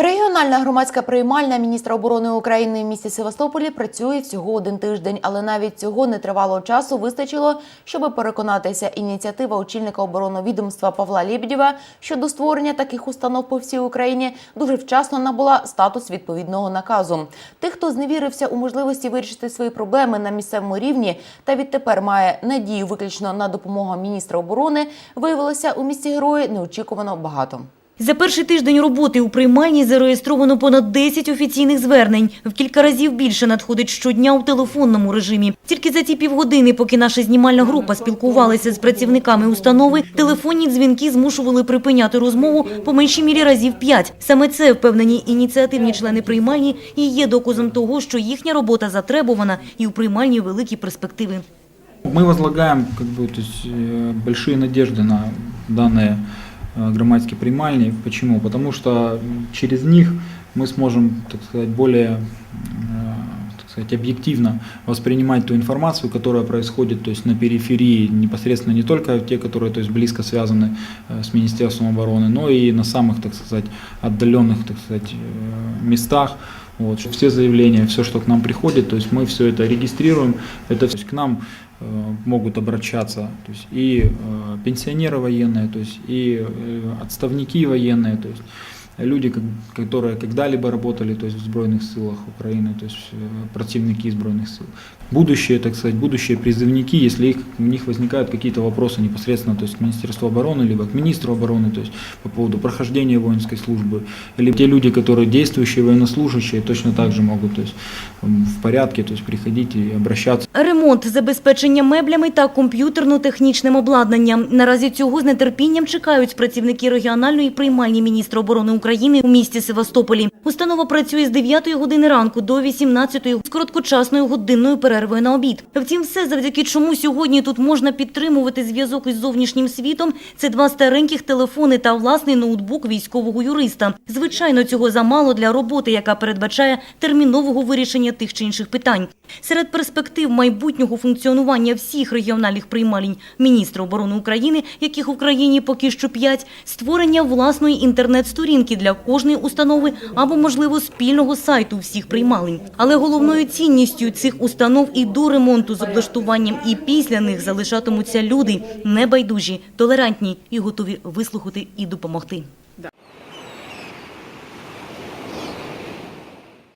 Регіональна громадська приймальня міністра оборони України в місті Севастополі працює всього один тиждень, але навіть цього нетривалого часу вистачило, щоб переконатися. Ініціатива очільника оборонного відомства Павла Лєбідєва щодо створення таких установ по всій Україні дуже вчасно набула статус відповідного наказу. Тих, хто зневірився у можливості вирішити свої проблеми на місцевому рівні та відтепер має надію виключно на допомогу міністра оборони, виявилося у місті герої неочікувано багато. За перший тиждень роботи у приймальні зареєстровано понад 10 офіційних звернень. В кілька разів більше надходить щодня у телефонному режимі. Тільки за ті півгодини, поки наша знімальна група спілкувалася з працівниками установи, телефонні дзвінки змушували припиняти розмову по меншій мірі разів п'ять. Саме це впевнені ініціативні члени приймальні і є доказом того, що їхня робота затребувана і у приймальні великі перспективи. Мы возлагаем как бы, то есть, э, большие надежды на данные э, громадские примальни. Почему? Потому что через них мы сможем, так сказать, более э, так сказать, объективно воспринимать ту информацию, которая происходит то есть, на периферии, непосредственно не только те, которые то есть, близко связаны э, с Министерством обороны, но и на самых, так сказать, отдаленных так сказать, местах. Вот, все заявления, все, что к нам приходит, то есть мы все это регистрируем, это всё к нам могут обращаться то есть и э, пенсионеры военные, то есть и э, отставники военные, то есть люди, как- которые когда-либо работали то есть в Збройных силах Украины, то есть э, противники Збройных сил. Будущие, так сказать, будущие призывники, если их, у них возникают какие-то вопросы непосредственно то есть к Министерству обороны, либо к министру обороны, то есть по поводу прохождения воинской службы, или те люди, которые действующие военнослужащие, точно так же могут то есть, м, в порядке то есть, приходить и обращаться. Ремонт, забезпечення меблями та комп'ютерно-технічним обладнанням. Наразі цього з нетерпінням чекають працівники регіональної приймальні міністра оборони України у місті Севастополі. Установа працює з 9 години ранку до 18 з короткочасною годинною перервою на обід. Втім, все завдяки чому сьогодні тут можна підтримувати зв'язок із зовнішнім світом. Це два стареньких телефони та власний ноутбук військового юриста. Звичайно, цього замало для роботи, яка передбачає термінового вирішення тих чи інших питань. Серед перспектив майбутнього функціонування всіх регіональних приймалень міністра оборони України, яких в Україні поки що п'ять, створення власної інтернет-сторінки для кожної установи або, можливо, спільного сайту всіх приймалень. Але головною цінністю цих установ і до ремонту з облаштуванням і після них залишатимуться люди небайдужі, толерантні і готові вислухати і допомогти.